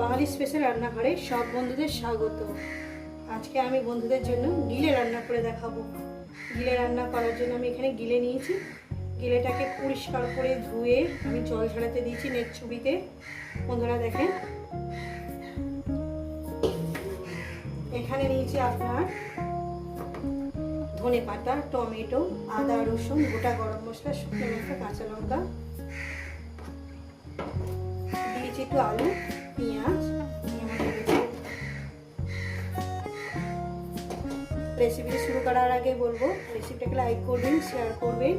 বাঙালি special রান্নাঘরে সব বন্ধুদের স্বাগত। আজকে আমি বন্ধুদের জন্য গিলে রান্না করে দেখাবো। গিলে রান্না করার জন্য আমি এখানে গিলে নিয়েছি। গিলেটাকে পরিষ্কার করে ধুয়ে আমি জল ঝরাতে দিয়েছি নেট ছবিতে বন্ধুরা দেখেন। এখানে নিয়েছি আপনার ধনে পাতা, টমেটো, আদা, রসুন, গোটা গরম মশলা, শুকনো লঙ্কা, কাঁচা লঙ্কা। দিয়েছি একটু আলু। রেসিপিটা শুরু করার আগে বলব রেসিপিটাকে লাইক করবেন শেয়ার করবেন।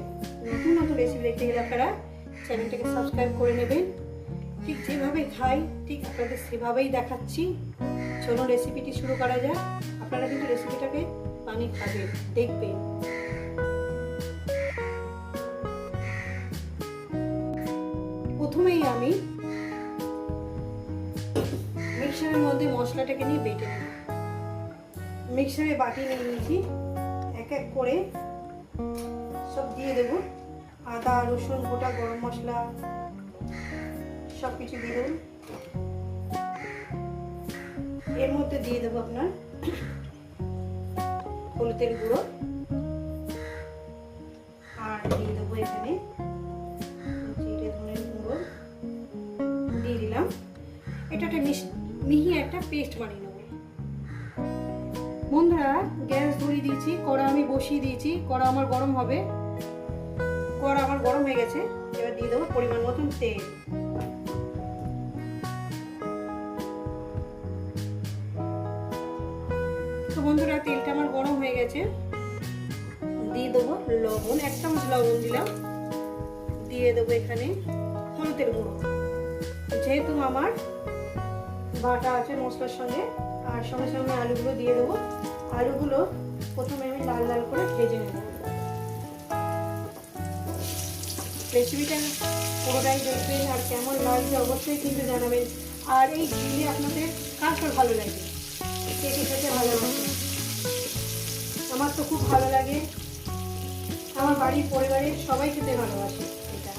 নতুন নতুন রেসিপি দেখতে গেলে আপনারা চ্যানেলটাকে সাবস্ক্রাইব করে নেবেন। ঠিক যেভাবে খাই, ঠিক আপনাদের সেভাবেই দেখাচ্ছি। চলুন রেসিপিটি শুরু করা যাক। আপনারা কিন্তু রেসিপিটাকে পানি খাবেন, দেখবেন। প্রথমেই আমি মিক্সারের মধ্যে মশলাটাকে নিয়ে বেটে নেব। মিক্সারে বাটি নিয়ে নিয়েছি। এক এক করে সব দিয়ে দেবো। আদা, রসুন, গোটা গরম মশলা সব কিছু দিয়ে দেবো। এর মধ্যে দিয়ে দেবো আপনার হলুদের গুঁড়ো। আর দিয়ে দেবো এখানে গুঁড়ো। দিয়ে দিলাম। এটা একটা মিহি একটা পেস্ট বানিয়ে বন্ধুরা, গ্যাস ধরিয়ে দিয়েছি, কড়া আমি বসিয়ে দিয়েছি, কড়া আমার গরম হবে। কড়া আমার গরম হয়ে গেছে, এবার দিয়ে দেবো পরিমাণ মতন তেল। তো বন্ধুরা, তেলটা আমার গরম হয়ে গেছে। দিয়ে দেবো লবণ, এক চামচ লবণ দিলাম। দিয়ে দেবো এখানে হলুদের গুঁড়ো। যেহেতু আমার বাটা আছে মশলার সঙ্গে আর সঙ্গে সঙ্গে আলুগুলো দিয়ে দেবো। আলুগুলো প্রথমে আমি লাল লাল করে ভেজে নেব। রেসিপিটা পুরোটাই দেখবেন আর কেমন লাগছে অবশ্যই কিন্তু জানাবেন। আর এই ঘিলে আপনাদের কার ভালো লাগে? কে কে খেতে ভালো লাগে আমার তো খুব ভালো লাগে। আমার বাড়ির পরিবারের সবাই খেতে ভালোবাসে এটা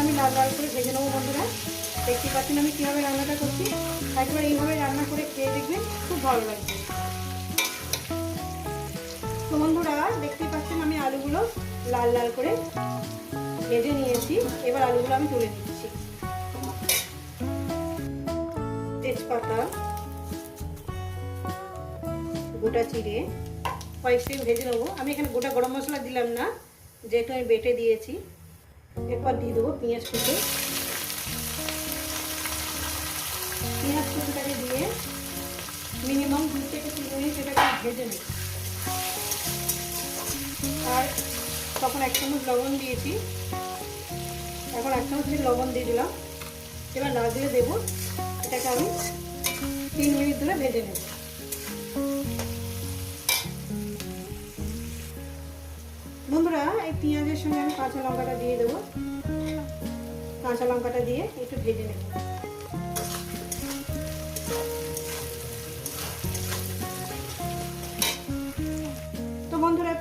আমি লাল লাল করে ভেজে নেব বন্ধুরা। দেখতে পাচ্ছেন আমি কীভাবে রান্নাটা করছি। একবার এইভাবে রান্না করে খেয়ে দেখবেন খুব ভালো লাগবে। তো বন্ধুরা দেখতে পাচ্ছেন আমি আলুগুলো লাল লাল করে ভেজে নিয়েছি। এবার আলুগুলো আমি তুলে দিচ্ছি তেজপাতা, গোটা চিড়ে কয়েকটি ভেজে নেব। আমি এখানে গোটা গরম মশলা দিলাম না, যেহেতু আমি বেটে দিয়েছি। এরপর দিয়ে দেবো পেঁয়াজ কুচো। পেঁয়াজ কুচোটাকে দিয়ে মিনিমাম দু থেকে তিন মিনিট সেটাকে ভেজে নেব আর তখন এক চামচ লবণ দিয়েছি। এখন এক চামচ লবণ দিয়ে দিলাম। এবার না দিয়ে দেবো, এটাকে আমি তিন মিনিট ধরে ভেজে নেব। বন্ধুরা, এই পেঁয়াজের সঙ্গে আমি কাঁচা লঙ্কাটা দিয়ে দেবো। কাঁচা লঙ্কাটা দিয়ে একটু ভেজে নেব।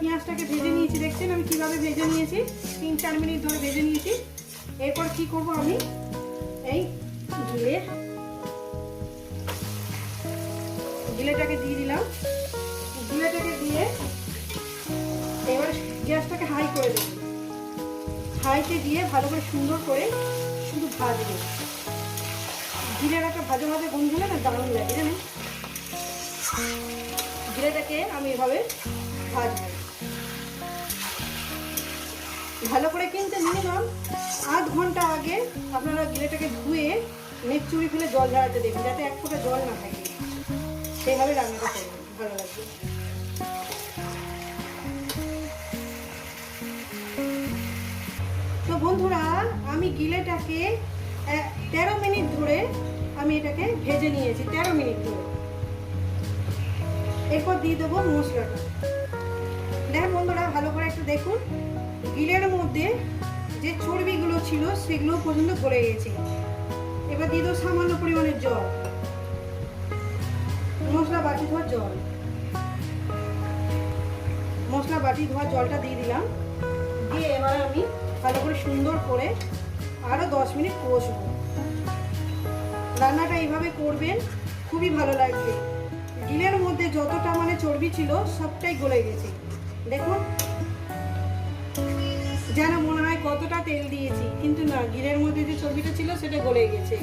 পেঁয়াজটাকে ভেজে নিয়েছি, দেখছেন? আমি কীভাবে ভেজে নিয়েছি? তিন, চার মিনিট ধরে ভেজে নিয়েছি। এরপর কি করব আমি? এই ঘিলে ঘিলেটাকে দিয়ে দিলাম। ঘিলেটাকে দিয়ে এবার গ্যাসটাকে হাই করে দেবো। হাইতে দিয়ে ভালো করে সুন্দর করে শুধু ভাজবে। জিরের একটা ভাজা ভাজা গন্ধ না, দারুণ লাগে, জানেন? জিরেটাকে আমি এভাবে ভাজবো। ভালো করে কিনতে মিনিমাম আধ ঘণ্টা আগে আপনারা গিলেটাকে ধুয়ে নেট চুরি ফেলে জল ঝাড়াতে দেবেন, যাতে এক ফোঁটা জল না থাকে। সেইভাবে রান্নাটা করবেন, ভালো লাগবে। তো বন্ধুরা, আমি গিলেটাকে তেরো মিনিট ধরে আমি এটাকে ভেজে নিয়েছি, তেরো মিনিট ধরে। এরপর দিয়ে দেবো মশলাটা। দেখেন বন্ধুরা, ভালো করে একটু দেখুন। গিলের মধ্যে যে চর্বিগুলো ছিল সেগুলো পর্যন্ত গলে গেছে। এবার দিয়ে দেবো সামান্য পরিমাণের জল। মশলা বাটি ধোয়ার জল। মশলা বাটি ধোয়ার জলটা দিয়ে দিলাম। দিয়ে এবার আমি ভালো করে সুন্দর করে আরও দশ মিনিট কষবো। রান্নাটা এইভাবে করবেন, খুবই ভালো লাগবে। গিলের মধ্যে যতটা মানে চর্বি ছিল সবটাই গলে গেছে। দেখুন যেন মনে হয় কতটা তেল দিয়েছি। কিন্তু না গিলের মধ্যে যে চর্বিটা ছিল সেটা গলে গেছে।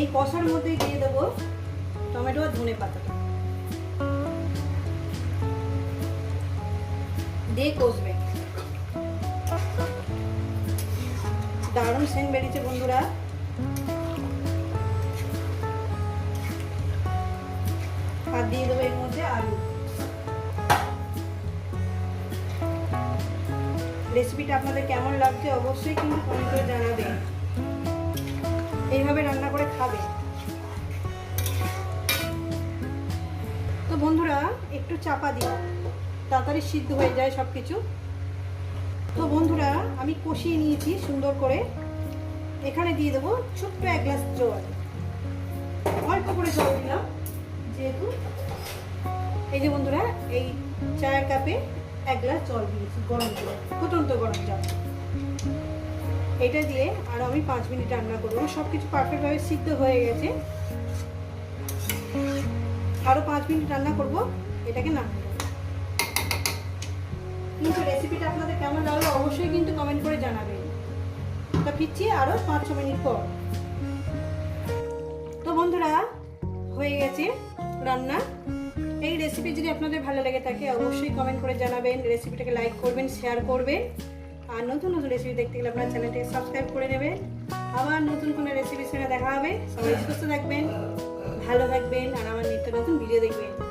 এই কষার মধ্যে দিয়ে দেবো টমেটো আর ধনে পাতাটা দিয়ে কষবে। দারুণ সেন বেরিয়েছে বন্ধুরা। আর দিয়ে দেবো এর মধ্যে আলু। রেসিপিটা আপনাদের কেমন লাগছে অবশ্যই কিন্তু কমেন্ট করে জানাবেন। এইভাবে রান্না করে খাবে। তো বন্ধুরা, একটু চাপা দিও তাড়াতাড়ি সিদ্ধ হয়ে যায় সব কিছু তো বন্ধুরা, আমি কষিয়ে নিয়েছি সুন্দর করে। এখানে দিয়ে দেবো ছোট্ট এক গ্লাস জল। অল্প করে জল দিলাম, যেহেতু। এই যে বন্ধুরা, এই চায়ের কাপে এক গ্লাস জল দিয়েছি গরম জল, ফুটন্ত গরম জল। এটা দিয়ে আর আমি পাঁচ মিনিট রান্না করব। সব কিছু পারফেক্টভাবে সিদ্ধ হয়ে গেছে। আরও পাঁচ মিনিট রান্না করব, এটাকে নামিয়ে কিন্তু রেসিপিটা আপনাদের কেমন লাগল অবশ্যই কিন্তু কমেন্ট করে জানাবেন। তা ফিরছি আরও পাঁচ, ছ মিনিট পর। তো বন্ধুরা, হয়ে গেছে রান্না। এই রেসিপি যদি আপনাদের ভালো লাগে থাকে, অবশ্যই কমেন্ট করে জানাবেন। রেসিপিটাকে লাইক করবেন শেয়ার করবেন। আর নতুন নতুন রেসিপি দেখতে গেলে আপনার চ্যানেলটিকে সাবস্ক্রাইব করে নেবেন। আবার নতুন কোনো রেসিপির সঙ্গে দেখা হবে। সবাই সুস্থ থাকবেন, ভালো থাকবেন, আর আমার নিত্য নতুন ভিডিও দেখবেন।